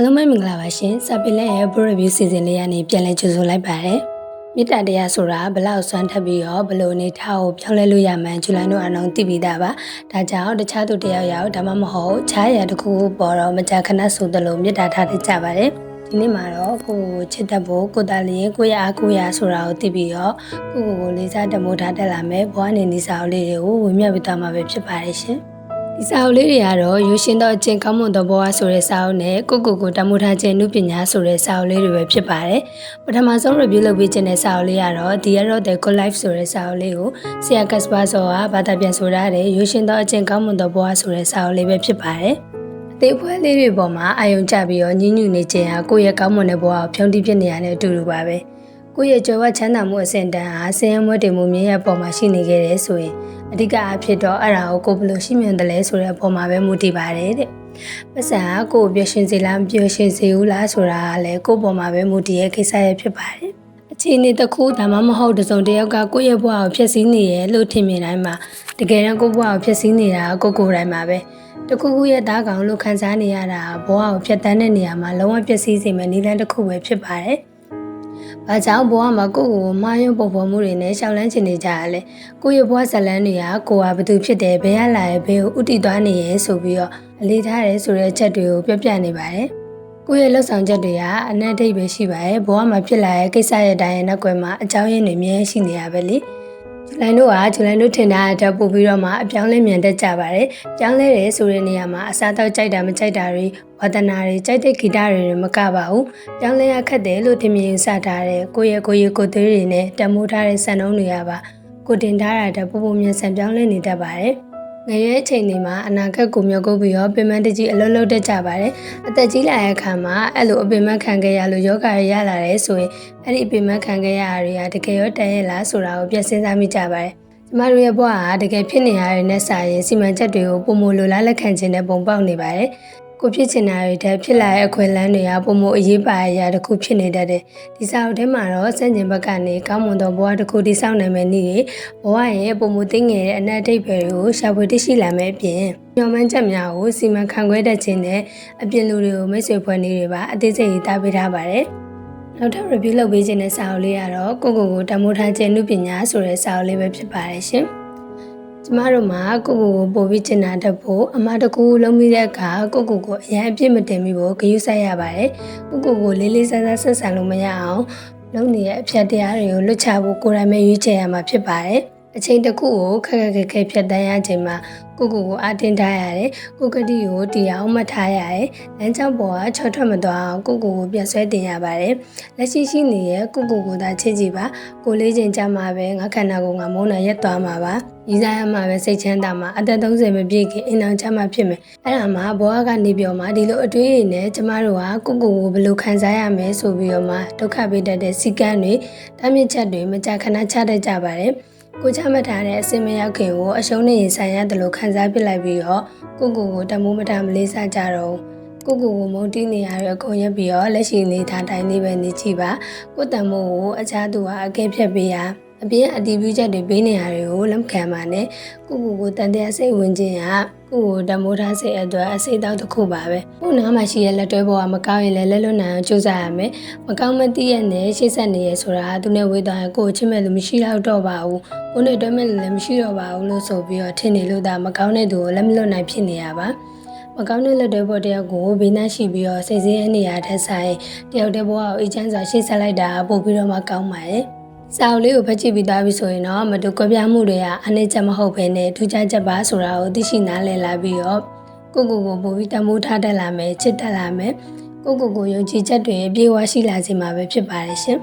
အားလုံးပဲမင်္ဂလာပါရှင်စာပင်လက်ရဲ့ Pro Review Season လေးကနေပြန်လည်ကြိုဆိုလိုက်ပါတယ်မေတ္တာတရားဆိုတာဘလောက်စွမ်းထပ်ပြီးတော့ဘလို့အနေထားကိုပြောင်းလဲလို့ရမှန်းဂျူလိုင်တို့အနောင်သိပြီးသားပါဒါကြောင့်တခြားသူတယောက်ယောက်ဒါမှမဟုတ်ခြားရတစ်ခုခုပေါ်တော့မကြာခဏဆိုသလိုမေတ္တာထားတတ်ကြပါတယ်ဒီနေ့မှာတော့ကိုကိုချစ်တတ်ဖို့ကိုတာလျင်ကိုရအားကိုရဆိုတာကိုသိပြီးတော့ကိုကိုကိုလေးစားတမိုးထားတက်လာမယ်ဘွားနေနေစာအုပ်လေးတွေကိုဝေမျှပေးသွားမှာပဲဖြစ်ပါတယ်ရှင် ဒီစာအုပ်လေးတွေကတော့ရိုးရှင်းသောအကျင့်ကောင်းမွန်သောဘဝဆိုတဲ့စာအုပ်နဲ့ကိုကိုကိုတမိုးထားခြင်းနုပညာဆိုတဲ့စာအုပ်လေးတွေပဲဖြစ်ပါတယ်ပထမဆုံး review လုပ်ပေးခြင်းတဲ့စာအုပ်လေးကတော့ The Year of the Good Life ဆိုတဲ့စာအုပ်လေးကိုဆရာကတ်စပါဆောကဘာသာပြန်ဆိုထားတဲ့ရိုးရှင်းသောအကျင့်ကောင်းမွန်သောဘဝဆိုတဲ့စာအုပ်လေးပဲဖြစ်ပါတယ်အသေးဖွဲလေးတွေပေါ်မှာအာယုံကျပြီးတော့ညှဉ်းညူနေခြင်းဟာကိုယ့်ရဲ့ကောင်းမွန်တဲ့ဘဝကိုဖြုံးတိဖြစ်နေရတဲ့အတူတူပါပဲ ကိုယ့်ရဲ့ကြွယ်ဝချမ်းသာမှုအဆင့်တန်းဟာဆင်းရဲမွဲတေမှုမြင့်ရပေါ်မှာရှိနေခဲ့တယ်ဆိုရင်အဓိကအဖြစ်တော့အဲ့ဒါကိုကိုယ်ဘယ်လိုရှိမြင်တယ်လဲဆိုတဲ့အပေါ်မှာပဲမူတည်ပါတယ်တဲ့ပတ်စံကကိုယ်ပျော်ရွှင်စေလားမပျော်ရွှင်စေဘူးလားဆိုတာကလည်းကိုယ့်ပေါ်မှာပဲမူတည်ရဲ့ကိစ္စရဲ့ဖြစ်ပါတယ်အခြေအနေတစ်ခုဒါမှမဟုတ်တစ်စုံတစ်ယောက်ကကိုယ့်ရဲ့ဘဝကိုဖျက်ဆီးနေရလို့ထင်မြင်တိုင်းမှာတကယ်တော့ကိုယ့်ဘဝကိုဖျက်ဆီးနေတာကကိုယ့်ကိုယ်တိုင်မှာပဲတခုခုရဲ့သားကောင်လို့ခံစားနေရတာဘဝကိုဖျက်ဆီးတဲ့နေရာမှာလုံးဝပျက်စီးစေမယ့်နည်းလမ်းတစ်ခုပဲဖြစ်ပါတယ်။ ဘာကြောင့်ဘဝမှာကိုယ့်ကိုယ်မှားယွင်းပုံဖော်မှုတွေနဲ့ရှောင်လန်းချင်နေကြရလဲ။ကိုယ့်ရဲ့ဘဝဇာတ်လမ်းတွေကကိုယ်ဟာဘာသူဖြစ်တယ်ဘယ်ရလာရဲ့ဘယ်ကိုဥတည်သွားနေရဲဆိုပြီးတော့အလေးထားရဲဆိုတဲ့အချက်တွေကိုပြပြနေပါတယ်။ကိုယ့်ရဲ့လှုပ်ဆောင်ချက်တွေကအနက်ဒိတ်ပဲရှိပါရဲ့ဘဝမှာဖြစ်လာတဲ့ကိစ္စရဲ့တိုင်းရဲ့နောက်ွယ်မှာအကြောင်းရင်းတွေအများကြီးရှိနေရပဲလေ။ဇူ လိုင်တို့ကဇူလိုင်တို့ထင်တာအတက်ပို့ပြီးတော့မှအပြောင်းလဲမြန်တက်ကြပါတယ်။ပြောင်းလဲတယ်ဆိုတဲ့နေရာမှာအစားတော့ကြိုက်တာမကြိုက်တာတွေဝါသနာတွေကြိုက်တဲ့ဂီတတွေမကပါဘူး။ပြောင်းလဲရခက်တယ်လို့ထင်မြင်စထားတဲ့ကိုယ့်ရဲ့ကိုယ့်ရဲ့ကိုယ်သွေးတွေနဲ့တမိုးထားတဲ့စံနှုန်းတွေကပါကိုတင်ထားတာတက်ပို့ပို့မြန်ဆန်ပြောင်းလဲနေတတ်ပါတယ်။ ငရဲအချိန်တွေမှာအနာဂတ်ကိုမျှော်ကုပ်ပြီးတော့ပင်မတကြီးအလုံးလုံးတက်ကြပါတယ်အသက်ကြီးလာတဲ့အခါမှာအဲ့လိုအပင်မခံခဲ့ရလို့ယောဂရရလာတယ်ဆိုရင်အဲ့ဒီအပင်မခံခဲ့ရတာတွေကတကယ်ရောတန်ရဲ့လားဆိုတာကိုပြန်စဉ်းစားမိကြပါတယ်ကျမတို့ရဲ့ဘဝကတကယ်ဖြစ်နေရတဲ့နဲ့စာရင်စီမံချက်တွေကိုပုံမလိုလားလက်ခံခြင်းနဲ့ပုံပေါက်နေပါတယ် ကိုဖြစ်ချင်တာတွေတက်ဖြစ်လာတဲ့အခွင့်အလမ်းတွေကပုံမအရေးပါအရာတစ်ခုဖြစ်နေတတ်တယ်ဒီစာအုပ်ထဲမှာတော့စံကျင်ဘက်ကနေကောင်းမွန်သောဘဝတစ်ခုတည်ဆောက်နိုင်မယ့်နည်းတွေဘဝရဲ့ပုံမသိငယ်တဲ့အနက်အတိတ်တွေကိုရှာဖွေသိရှိလာမယ့်အပြင်ညှော်မှန်းချက်များကိုစီမံခန့်ခွဲတတ်ခြင်းနဲ့အပြင်လူတွေကိုမိတ်ဆွေဖွဲ့နည်းတွေပါအသေးစိတ်ရေးသားပေးထားပါတယ်နောက်ထပ် review လုပ်ပေးခြင်းတဲ့စာအုပ်လေးကတော့ကိုကိုကိုတမိုးထားခြင်းနုပညာဆိုတဲ့စာအုပ်လေးပဲဖြစ်ပါတယ်ရှင်။ ကျမတို့မှာကိုကိုကိုပို့ပြီးကျင်နာတတ်ဖို့အမတကူလုံးပြီးတဲ့အခါကိုကိုကိုအရင်အပြစ်မတင်မိဖို့ဂရုစိုက်ရပါတယ်ကိုကိုကိုလေးလေးစားစားဆက်ဆံလို့မရအောင်လုံးနေတဲ့အဖြတ်တရားတွေကိုလွတ်ချဖို့ကိုယ်တိုင်ပဲရွေးချယ်ရမှာဖြစ်ပါတယ် အချိန်တစ်ခုကိုခက်ခက်ခဲခဲဖြတ်တန်းရချိန်မှာကိုကိုကိုအတင်းထားရတယ်ကိုကတိကိုတရားအောင်မှတ်ထားရတယ်လမ်းကြောင်းပေါ်ကချောထွက်မသွားအောင်ကိုကိုကိုပြတ်ဆွဲတင်ရပါတယ်လက်ရှိရှိနေတဲ့ကိုကိုကိုသာချစ်ကြည့်ပါကိုလေးချင်းကြမှာပဲငါခန္ဓာကိုယ်ငါမုန်းနာရက်သွားမှာပါရည်စားရမှာပဲစိတ်ချမ်းသာမှာအသက်30မပြည့်ခင်အိမ်အောင်ချမှာဖြစ်မယ်အဲ့ဒါမှဘဝကနေပြောမှာဒီလိုအတွေးတွေနဲ့ကျမတို့ကကိုကိုကိုဘယ်လိုခံစားရမလဲဆိုပြီးတော့မှဒုက္ခပေးတတ်တဲ့စီကံတွေတားမြစ်ချက်တွေမကြာခဏချတတ်ကြပါတယ် ကိုချမှတ်ထားတဲ့အစင်မရောက်ခင်ကိုအရှုံးနဲ့ရင်ဆိုင်ရတယ်လို့ခံစားပစ်လိုက်ပြီးတော့ကိုကိုကိုတမိုးမတမလေးစားကြတော့ကိုကိုကိုမုံတီးနေရတဲ့အကုန်ရက်ပြီးတော့လက်ရှိနေထားတိုင်းလေးပဲနေကြည့်ပါကိုတမိုးကိုအခြားသူကအကဲဖြတ်ပေးရ အပြင်အတီးပြုချက်တွေပေးနေရတွေကိုလက်ခံပါနဲ့ကိုကိုကိုတန်တရားစိတ်ဝင်ခြင်းကကိုကိုတမိုးထားစိတ်အတွက်အစိတ်တောက်တစ်ခုပါပဲကိုနားမှာရှိတဲ့လက်တွဲပေါ်ကမကောင်းရင်လည်းလက်လွတ်နိုင်အောင်ကြိုးစားရမယ်မကောင်းမသိရနဲ့ရှေ့ဆက်နေရဆိုတာသူနဲ့ဝေးသွားရင်ကိုကိုချစ်မဲ့လူမရှိတော့တော့ပါဘူးကိုနဲ့တွဲမဲ့လူလည်းမရှိတော့ပါဘူးလို့ဆိုပြီးတော့ထင်နေလို့ဒါမကောင်းတဲ့သူကိုလက်မလွတ်နိုင်ဖြစ်နေရပါမကောင်းတဲ့လက်တွေပေါ်တယောက်ကိုဘေးနှရှိပြီးတော့စိတ်ဆင်းရဲနေရတဲ့ဆိုင်တယောက်တည်းဘဝကိုအေးချမ်းစွာရှေ့ဆက်လိုက်တာပို့ပြီးတော့မှကောင်းပါတယ် စာအုပ်လေးကိုဖတ်ကြည့်ပြီးသားပြီဆိုရင်တော့မတူကွဲပြားမှုတွေကအနည်းချက်မဟုတ်ဘဲနဲ့ထူးခြားချက်ပါဆိုတာကိုသိရှိနားလည်လာပြီးတော့ကိုကိုကိုပို့ပြီးတမိုးထားတတ်လာမယ်ချစ်တတ်လာမယ်ကိုကိုကိုယုံကြည်ချက်တွေပြေဝရှိလာစေမှာပဲဖြစ်ပါတယ်ရှင်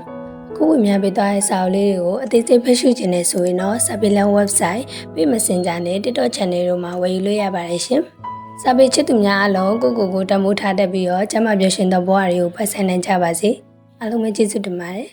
ခုဝင်များပေးသွားတဲ့စာအုပ်လေးတွေကိုအသေးစိတ်ဖတ်ရှုခြင်းနဲ့ဆိုရင်တော့ Sapilan website, Page Messenger နဲ့ TikTok channel တို့မှာဝယ်ယူလို့ရပါတယ်ရှင်စာပေချစ်သူများအလုံးကိုကိုကိုတမိုးထားတတ်ပြီးတော့ကျမပြောရှင်သောဘဝတွေကိုဖတ်ဆင်နိုင်ကြပါစေအားလုံးပဲကျေးဇူးတင်ပါတယ်